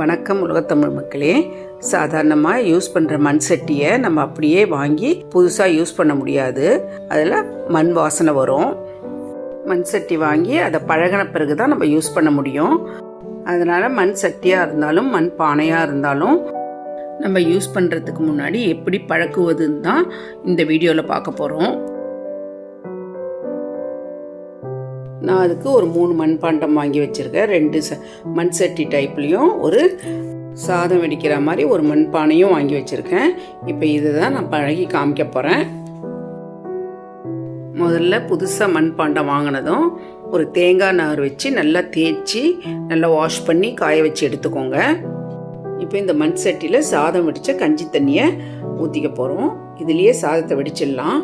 வணக்கம் உலகத்தமிழ் மக்களே. சாதாரணமாக யூஸ் பண்ணுற மண் சட்டியை நம்ம அப்படியே வாங்கி புதுசாக யூஸ் பண்ண முடியாது. அதில் மண் வாசனை வரும். மண் சட்டி வாங்கி அதை பழகின பிறகு தான் நம்ம யூஸ் பண்ண முடியும். அதனால் மண் சட்டியாக இருந்தாலும் மண் பானையாக இருந்தாலும் நம்ம யூஸ் பண்ணுறதுக்கு முன்னாடி எப்படி பழக்குவதுன்னு தான் இந்த வீடியோவில் பார்க்க போகிறோம் நான் அதுக்கு ஒரு மூணு மண்பாண்டம் வாங்கி வச்சுருக்கேன். ரெண்டு ச மண் சட்டி டைப்லேயும் ஒரு சாதம் வெடிக்கிற மாதிரி ஒரு மண்பானையும் வாங்கி வச்சுருக்கேன். இப்போ இதை தான் நான் பழகி காமிக்க போகிறேன் முதல்ல புதுசாக மண்பாண்டம் வாங்கினதும் ஒரு தேங்காய் நார் வச்சு நல்லா தேய்ச்சி நல்லா வாஷ் பண்ணி காய வச்சு எடுத்துக்கோங்க. இப்போ இந்த மண் சட்டியில் சாதம் வெடித்த கஞ்சி தண்ணியை ஊற்றிக்க போகிறோம் இதுலேயே சாதத்தை வெடிச்சிடலாம்.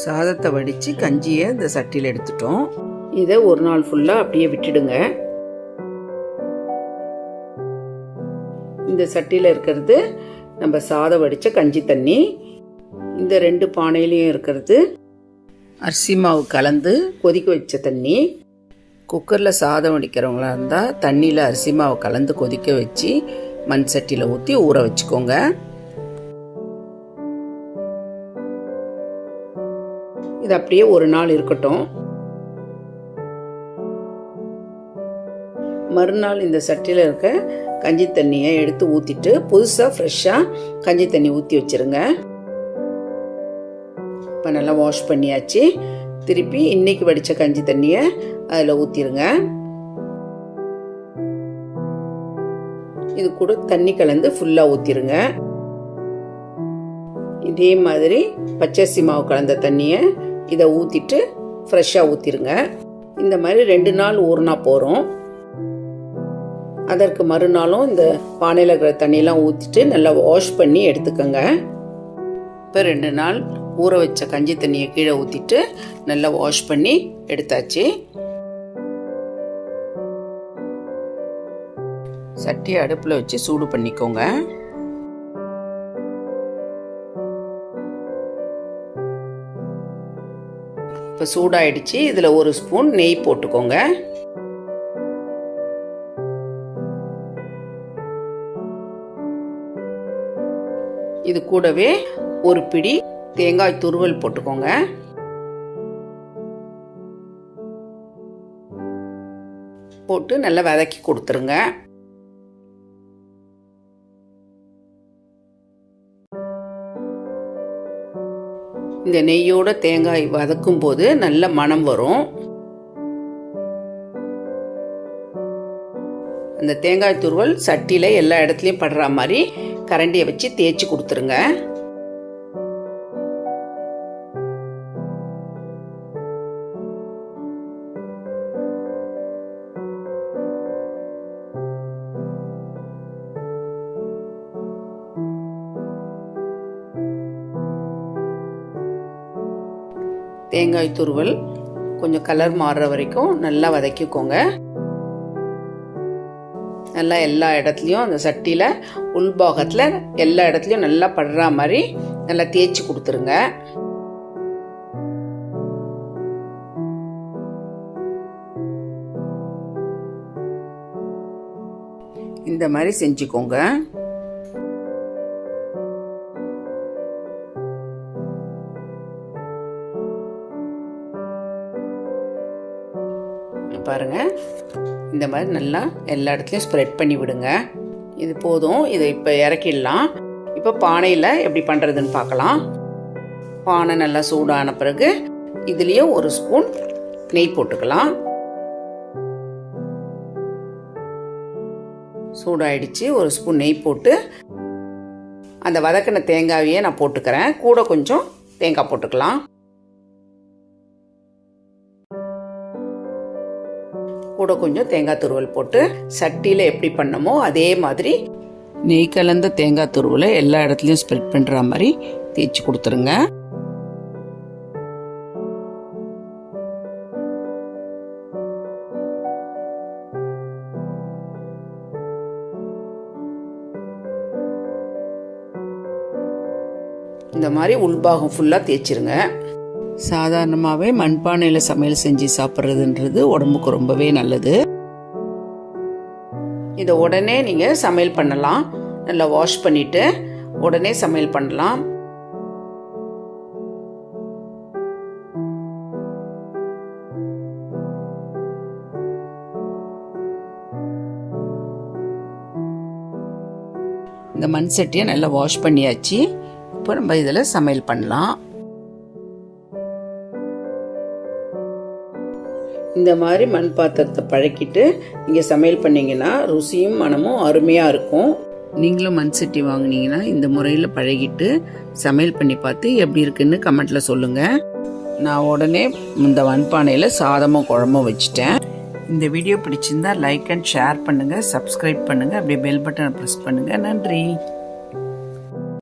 சாதத்தை வடித்து கஞ்சியை இந்த சட்டியில் எடுத்துட்டோம். இதை ஒரு நாள் ஃபுல்லாக அப்படியே விட்டுடுங்க. இந்த சட்டியில் இருக்கிறது நம்ம சாதம் வடித்த கஞ்சி தண்ணி இந்த ரெண்டு பானையிலையும் இருக்கிறது அரிசி மாவு கலந்து கொதிக்க வச்ச தண்ணி. குக்கரில் சாதம் வடிக்கிறவங்களா இருந்தால் தண்ணியில் அரிசி மாவு கலந்து கொதிக்க வச்சு மண் சட்டியில் ஊற்றி ஊற வச்சுக்கோங்க. இது அப்படியே ஒரு நாள் இருக்கட்டும். மறுநாள் இந்த சட்டியில் இருக்க கஞ்சி தண்ணியை எடுத்து ஊற்றிட்டு புதுசாக ஃப்ரெஷ்ஷாக கஞ்சி தண்ணி ஊற்றி வச்சிருங்க. இப்போ நல்லா வாஷ் பண்ணியாச்சு. திருப்பி இன்னைக்கு வடித்த கஞ்சி தண்ணியை அதில் ஊற்றிடுங்க இது கூட தண்ணி கலந்து ஃபுல்லாக ஊற்றிருங்க இதே மாதிரி பச்சரிசி மாவு கலந்த தண்ணியை இதை ஊற்றிட்டு ஃப்ரெஷ்ஷாக ஊற்றிருங்க இந்த மாதிரி ரெண்டு நாள் ஊறினா போகிறோம் அதற்கு மறுநாளும் இந்த பானையில் இருக்கிற தண்ணியெல்லாம் ஊற்றிட்டு நல்லா வாஷ் பண்ணி எடுத்துக்கோங்க. இப்போ ரெண்டு நாள் ஊற வச்ச கஞ்சி தண்ணியை கீழே ஊற்றிட்டு நல்லா வாஷ் பண்ணி எடுத்தாச்சு. சட்டியை அடுப்பில் வச்சு சூடு பண்ணிக்கோங்க. இப்போ சூடாயிடுச்சு. இதில் ஒரு ஸ்பூன் நெய் போட்டுக்கோங்க. இது கூடவே ஒரு பிடி தேங்காய் துருவல் போட்டுக்கோங்க. போட்டு நல்லா வதக்கி கொடுத்துருங்க. இந்த நெய்யோட தேங்காய் வதக்கும் போது நல்ல மனம் வரும். அந்த தேங்காய் துருவல் சட்டியில் எல்லா இடத்துலையும் படுற மாதிரி கரண்டியை வச்சு தேய்ச்சி கொடுத்துருங்க. தேங்காய் துருவல் கொஞ்சம் கலர் மாறுற வரைக்கும் நல்லா வதக்கிக்கோங்க. நல்லா எல்லா இடத்துலையும் அந்த சட்டியில் உள்பாகத்தில் எல்லா இடத்துலையும் நல்லா படுற மாதிரி நல்லா தேய்ச்சி கொடுத்துருங்க. இந்த மாதிரி செஞ்சுக்கோங்க. பாருங்கள் இந்த மாதிரி நல்லா எல்லா இடத்துலையும் ஸ்ப்ரெட் பண்ணி விடுங்க. இது போதும். இதை இப்போ இறக்கிடலாம். இப்போ பானையில் எப்படி பண்ணுறதுன்னு பார்க்கலாம். பானை நல்லா சூடான பிறகு இதுலேயும் ஒரு ஸ்பூன் நெய் போட்டுக்கலாம். சூடாயிடுச்சு. ஒரு ஸ்பூன் நெய் போட்டு அந்த வதக்கின தேங்காவையே நான் போட்டுக்கிறேன். கூட கொஞ்சம் தேங்காய் போட்டுக்கலாம். கூட கொஞ்சம் தேங்காய் துருவல் போட்டு சட்டியில் எப்படி பண்ணமோ அதே மாதிரி நெய் கலந்த தேங்காய் துருவலை எல்லா இடத்துலையும் ஸ்ப்ரெட் பண்ணுற மாதிரி தேய்ச்சி கொடுத்துருங்க. இந்த மாதிரி உள்பாகம் ஃபுல்லாக தேய்ச்சிருங்க. சாதாரணமாகவே மண்பானையில் சமையல் செஞ்சு சாப்பிட்றதுன்றது உடம்புக்கு ரொம்பவே நல்லது. இதை உடனே நீங்கள் சமையல் பண்ணலாம். நல்லா வாஷ் பண்ணிவிட்டு உடனே சமையல் பண்ணலாம். இந்த மண் சட்டியை நல்லா வாஷ் பண்ணியாச்சு. இப்போ நம்ம இதில் சமையல் பண்ணலாம். இந்த மாதிரி மண் பாத்திரத்தை பழக்கிட்டு நீங்கள் சமையல் பண்ணிங்கன்னா ருசியும் மனமும் அருமையாக இருக்கும். நீங்களும் மண் சட்டி வாங்கினீங்கன்னா இந்த முறையில் பழகிட்டு சமையல் பண்ணி பார்த்து எப்படி இருக்குன்னு கமெண்ட்டில் சொல்லுங்கள் நான் உடனே இந்த மண்பானையில் சாதமும் குழம்பும் வச்சுட்டேன். இந்த வீடியோ பிடிச்சிருந்தா லைக் அண்ட் ஷேர் பண்ணுங்கள் சப்ஸ்கிரைப் பண்ணுங்கள் அப்படியே பெல் பட்டனை ப்ரெஸ் பண்ணுங்கள் நன்றி.